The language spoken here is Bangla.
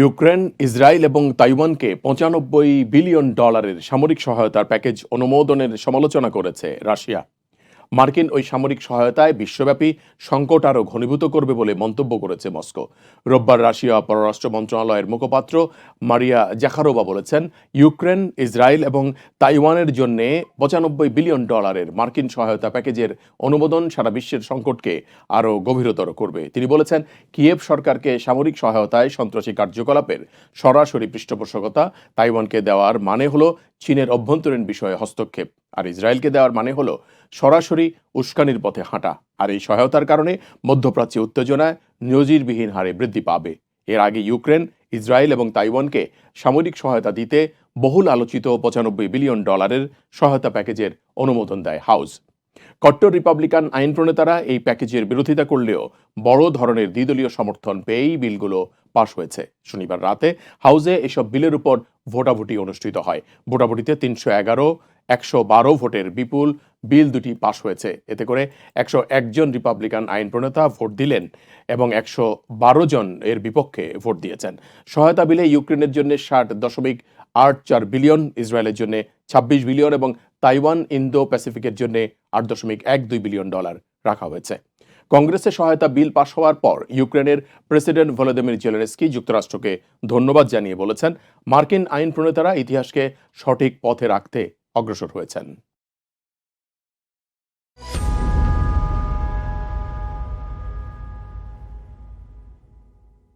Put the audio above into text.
ইউক্রেন ইসরায়েল এবং তাইওয়ানকে পঁচানব্বই বিলিয়ন ডলারের সামরিক সহায়তার প্যাকেজ অনুমোদনের সমালোচনা করেছে রাশিয়া। মার্কিন ওই সামরিক সহায়তায় বিশ্বব্যাপী সংকট আরও ঘনীভূত করবে বলে মন্তব্য করেছে মস্কো। রোববার রাশিয়া পররাষ্ট্র মন্ত্রণালয়ের মুখপাত্র মারিয়া জাখারোবা বলেছেন, ইউক্রেন, ইসরায়েল এবং তাইওয়ানের জন্য পঁচানব্বই বিলিয়ন ডলারের মার্কিন সহায়তা প্যাকেজের অনুমোদন সারা বিশ্বের সংকটকে আরও গভীরতর করবে। তিনি বলেছেন, কিয়েভ সরকারকে সামরিক সহায়তায় সন্ত্রাসী কার্যকলাপের সরাসরি পৃষ্ঠপোষকতা তাইওয়ানকে দেওয়ার মানে হলো চীনের অভ্যন্তরীণ বিষয়ে হস্তক্ষেপ, আর ইসরায়েলকে দেওয়ার মানে হলো সরাসরি উস্কানির পথে হাঁটা, আর এই সহায়তার কারণে মধ্যপ্রাচ্যে উত্তেজনায় নজিরবিহীন হারে বৃদ্ধি পাবে। এর আগে ইউক্রেন, ইসরায়েল এবং তাইওয়ানকে সামরিক সহায়তা দিতে বহুল আলোচিত পঁচানব্বই বিলিয়ন ডলারের সহায়তা প্যাকেজের অনুমোদন দেয় হাউস। কট্টর রিপাবলিকান আইন প্রণেতারা এই প্যাকেজের বিরোধিতা করলেও বড় ধরনের দ্বিদলীয় সমর্থন পেয়েই বিলগুলো পাশ হয়েছে। শনিবার রাতে হাউসে এসব বিলের উপর ভোটাভুটি অনুষ্ঠিত হয়। ভোটাভুটিতে তিনশো এগারো, একশো বারো ভোটের বিপুল বিল দুটি পাশ হয়েছে। এতে করে একশো একজন রিপাবলিকান আইন প্রণেতা ভোট দিলেন এবং একশো বারো জন এর বিপক্ষে ভোট দিয়েছেন। সহায়তা বিলে ইউক্রেনের জন্য ষাট দশমিক আট চার বিলিয়ন, ইসরায়েলের জন্য ছাব্বিশ বিলিয়ন এবং তাইওয়ান ইন্দো প্যাসিফিকের জন্য আট দশমিক এক দুই বিলিয়ন ডলার রাখা হয়েছে। কংগ্রেসের সহায়তা বিল পাশ হওয়ার পর ইউক্রেনের প্রেসিডেন্ট ভলোদিমির জেলেনস্কি যুক্তরাষ্ট্রকে ধন্যবাদ জানিয়ে বলেছেন, মার্কিন আইন প্রণেতারা ইতিহাসকে সঠিক পথে রাখতে অগ্রসর হয়েছেন।